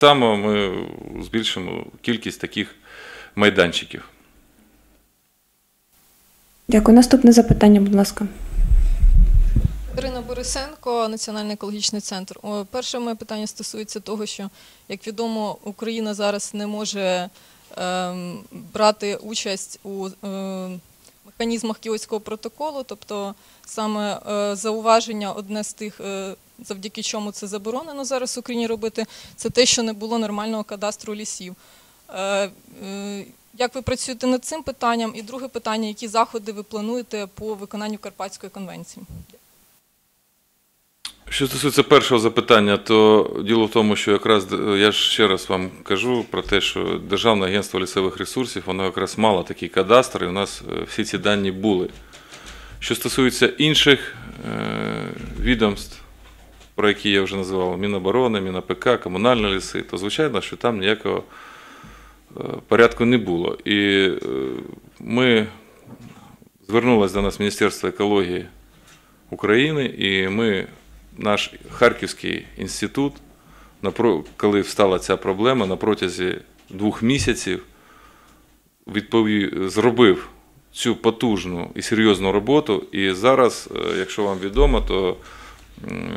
само ми збільшимо кількість таких майданчиків. Дякую. Наступне запитання, будь ласка. Ірина Борисенко, Національний екологічний центр. Перше моє питання стосується того, що, як відомо, Україна зараз не може ем, брати участь у е, механізмах Кіотського протоколу, тобто саме е, зауваження одне з тих, е, завдяки чому це заборонено зараз в Україні робити, це те, що не було нормального кадастру лісів. Е, е, Як ви працюєте над цим питанням? І друге питання, які заходи ви плануєте по виконанню Карпатської конвенції? Що стосується першого запитання, то діло в тому, що якраз е, я ж ще раз вам кажу про те, що Державне агентство лісових ресурсів, воно якраз мало такий кадастр, і у нас всі ці дані були. Що стосується інших відомств, про які я вже називав, Міноборони, МінАПК, комунальні ліси, то звичайно, що там ніякого е, порядку не було. І е, ми звернулося до нас Міністерство екології України, і ми, наш Харківський інститут, коли встала ця проблема, на протязі двох місяців відповів, зробив цю потужну і серйозну роботу. І зараз, е, якщо вам відомо, то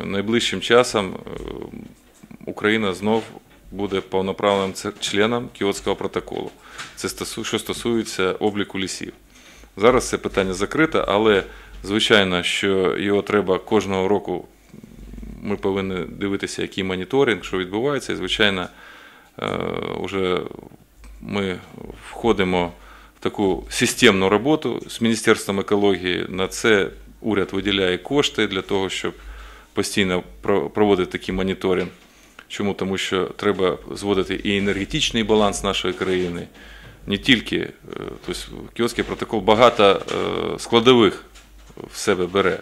найближчим часом е, Україна знов буде повноправним членом Кіотського протоколу. Це що стосується обліку лісів. Зараз це питання закрите, але звичайно, що його треба кожного року. Ми повинні дивитися, який моніторинг, що відбувається. І, звичайно, вже ми входимо в таку системну роботу з Міністерством екології. На це уряд виділяє кошти для того, щоб постійно про- проводити такий моніторинг. Чому? Тому що треба зводити і енергетичний баланс нашої країни, не тільки, е, тобто Кіотський протокол багато е, складових в себе бере.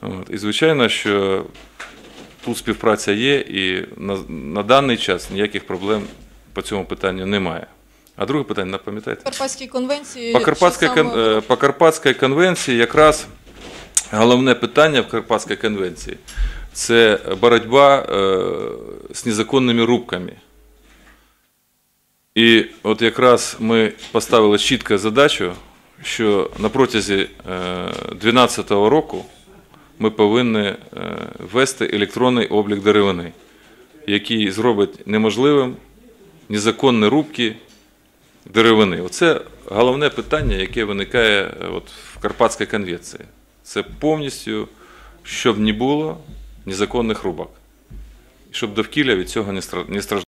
От. І звичайно, що тут співпраця є, і на, на даний час ніяких проблем по цьому питанню немає. А друге питання, напам'ятаєте? Карпатській конвенції По Карпатській, саме- е, по Карпатській конвенції якраз головне питання в Карпатській конвенції це боротьба е, з незаконними рубками. І от якраз ми поставили чітку задачу, що на протязі 2012 року ми повинні е, ввести електронний облік деревини, який зробить неможливим незаконні рубки деревини. Оце головне питання, яке виникає е, от в Карпатській конвенції. Це повністю, щоб не було незаконних рубок. Щоб довкілля від цього не стра- не страждало.